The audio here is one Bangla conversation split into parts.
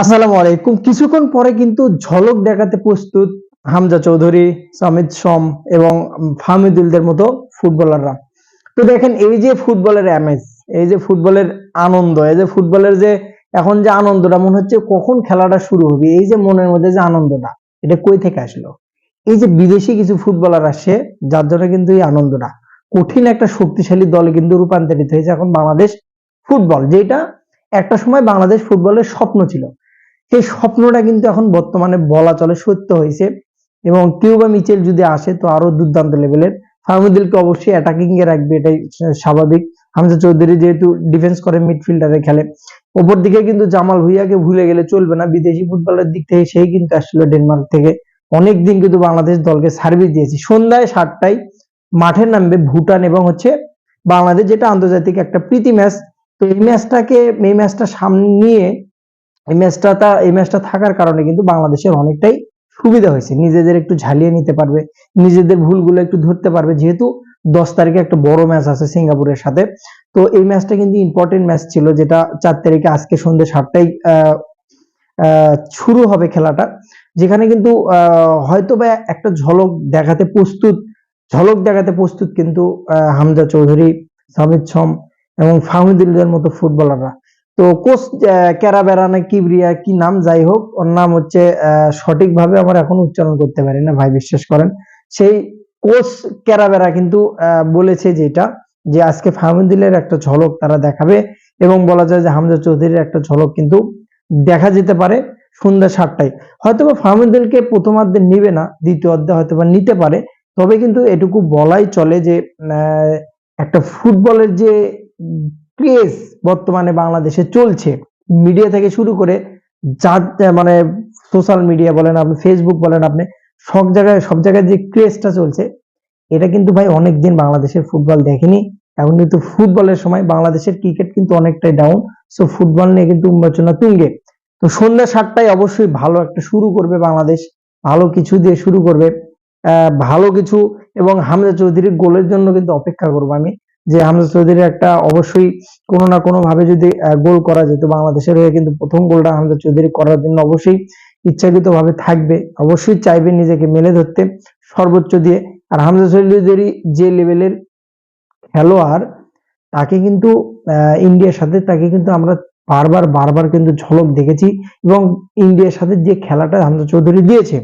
আসসালামু আলাইকুম। কিছুক্ষণ পরে কিন্তু ঝলক দেখাতে প্রস্তুত হামজা চৌধুরী সমিত সম এবং ফাহমিদুলদের মতো ফুটবলাররা। তো দেখেন, এই যে ফুটবলের এমএস এই যে ফুটবলের আনন্দ, এই যে ফুটবলের যে এখন যে আনন্দটা, মনে হচ্ছে কখন খেলাটা শুরু হবে, এই যে মনের মধ্যে যে আনন্দটা, এটা কই থেকে আসলো? এই যে বিদেশি কিছু ফুটবলার আসে যার জন্য কিন্তু এই আনন্দটা। কঠিন একটা শক্তিশালী দলে কিন্তু রূপান্তরিত হয়েছে এখন বাংলাদেশ ফুটবল, যেটা একটা সময় বাংলাদেশ ফুটবলের স্বপ্ন ছিল। সেই স্বপ্নটা কিন্তু এখন বর্তমানে বলা চলে সত্য হয়েছে। এবং কিউবা মিচেল যদি আসে, তো আরও দুর্দান্ত লেভেলের। ফাহমুদুলকে অবশ্যই অ্যাটাকিং এ রাখবে, এটাই স্বাভাবিক। হামজা চৌধুরী যেহেতু ডিফেন্স করে মিডফিল্ডারে খেলে। ওপর দিকে কিন্তু জামাল ভুইয়াকে ভুলে গেলে চলবে না। বিদেশি ফুটবলের দিক থেকে সেই কিন্তু আসছিল ডেনমার্ক থেকে। অনেক দিন কিন্তু বাংলাদেশ দলকে সার্ভিস দিয়েছে। সন্ধ্যায় সাতটায় মাঠে নামবে ভুটান এবং হচ্ছে বাংলাদেশ যেটা আন্তর্জাতিক একটা প্রীতি ম্যাচ। তো এই ম্যাচটাকে, এই ম্যাচটা সামনে নিয়ে এই ম্যাচটা তা, এই ম্যাচটা থাকার কারণে কিন্তু বাংলাদেশের অনেকটাই সুবিধা হয়েছে। নিজেদের একটু ঝালিয়ে নিতে পারবে, নিজেদের ভুলগুলো একটু ধরতে পারবে। যেহেতু দশ তারিখে একটা বড় ম্যাচ আছে সিঙ্গাপুরের সাথে। তো এই ম্যাচটা কিন্তু ইম্পর্টেন্ট ম্যাচ ছিল, যেটা চার তারিখে আজকে সন্ধ্যে সাতটায় শুরু হবে খেলাটা। যেখানে কিন্তু হয়তো বা একটা ঝলক দেখাতে প্রস্তুত, ঝলক দেখাতে প্রস্তুত কিন্তু হামজা চৌধুরী, সামিদ সম এবং ফাহমিদুল্লাহর মতো ফুটবলাররা। তো কোচ ক্যারাবেরা না কিবরিয়া কি নাম যাই হোক, ওর নাম হচ্ছে সঠিকভাবে আমার এখন উচ্চারণ করতে পারি না, ভাই বিশ্বাস করেন। সেই কোচ ক্যারাবেরা কিন্তু বলেছে যেটা, যে আজকে ফাহমিদুলের একটা ঝলক তারা দেখাবে এবং বলা যায় যে হামজা চৌধুরীর একটা ঝলক কিন্তু দেখা যেতে পারে সন্ধ্যা সাতটায়। হয়তোবা ফাহমিদুলকে প্রথমার্ধে নিবে না দ্বিতীয় অর্ধে হয়তোবা নিতে পারে, তবে কিন্তু এটুকু বলাই চলে যে একটা ফুটবলের যে ক্রেজ বর্তমানে বাংলাদেশে চলছে। মিডিয়া থেকে শুরু করে যা মানে সোশ্যাল মিডিয়া বলেন আপনি ফেসবুক বলেন আপনি, সব জায়গায় সব জায়গায় যে ক্রেজটা চলছে, এটা কিন্তু ভাই অনেকদিন বাংলাদেশের ফুটবল দেখেনি। এখন কিন্তু ফুটবলের সময়, বাংলাদেশের ক্রিকেট কিন্তু অনেকটাই ডাউন সো ফুটবল নিয়ে কিন্তু উন্মোচনা তুঙ্গে। তো সন্ধ্যা সাতটায় অবশ্যই ভালো একটা শুরু করবে বাংলাদেশ, ভালো কিছু দিয়ে শুরু করবে। ভালো কিছু এবং হামজা চৌধুরীর গোলের জন্য কিন্তু অপেক্ষা করব আমি। যে হামজা চৌধুরীর একটা অবশ্যই কোনো না কোনো ভাবে যদি গোল করা যেত বাংলাদেশের হয়ে, কিন্তু প্রথম গোলটা হামজা চৌধুরী করার জন্য অবশ্যই ইচ্ছাকৃত ভাবে থাকবে। অবশ্যই চাইবে নিজেকে মেলে ধরতে, সর্বোচ্চ দিয়ে। আর হামজা চৌধুরী যে লেভেলের খেলোয়াড়, তাকে কিন্তু ইন্ডিয়ার সাথে, তাকে কিন্তু আমরা বারবার বারবার কিন্তু ঝলক দেখেছি এবং ইন্ডিয়ার সাথে যে খেলাটা হামজা চৌধুরী দিয়েছে,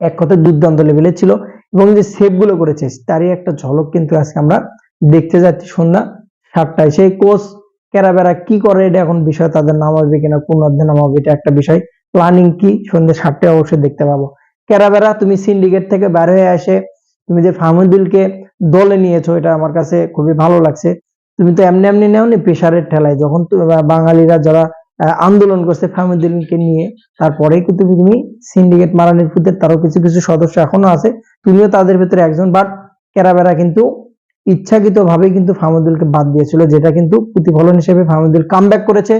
এক কথায় দুর্দান্ত লেভেলের ছিল এবং যে সেভগুলো করেছে, তারই একটা ঝলক কিন্তু আজকে আমরা দেখতে যাচ্ছি সন্ধ্যা সাতটায়। সেই কোচ ক্যারাবেরা কি করে, এটা এখন বিষয়, তাদের নামাবে কিনা, কোন অর্ধে নামাবে এটা একটা বিষয়। প্ল্যানিং কি? সন্ধ্যে সাতটায় অবশ্যই দেখতে পাবো। ক্যারাবেরা, তুমি সিন্ডিকেট থেকে বের হয়ে আসে তুমি যে ফাহমুদুলকে দলে নিয়েছো, এটা আমার কাছে খুবই ভালো লাগছে। তুমি তো এমনি এমনি নেওনি প্রেশারের ঠেলায়। যখন বাঙালিরা যারা আন্দোলন করছে ফাহমুদুলকে নিয়ে তারপরে কিন্তু তুমি সিন্ডিকেট মারানির ফুটের তারও কিছু কিছু সদস্য এখনও আছে। তুমিও তাদের ভেতরে একজন বাট ক্যারাবেরা কিন্তু ইচ্ছাকৃত ভাবে কিন্তু ফাহমুদুলকে বাদ দিয়েছিল, যেটা কিন্তু প্রতিফলন হিসেবে ফাহমুদুল কামব্যাক করেছে।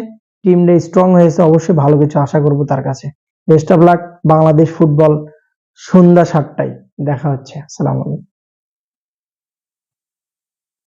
টিমটা স্ট্রং হয়েছে, অবশ্যই ভালো কিছু আশা করব তার কাছে। Best of luck Bangladesh football সন্ধ্যা সাতটায়। দেখা হচ্ছে, আসসালামু আলাইকুম।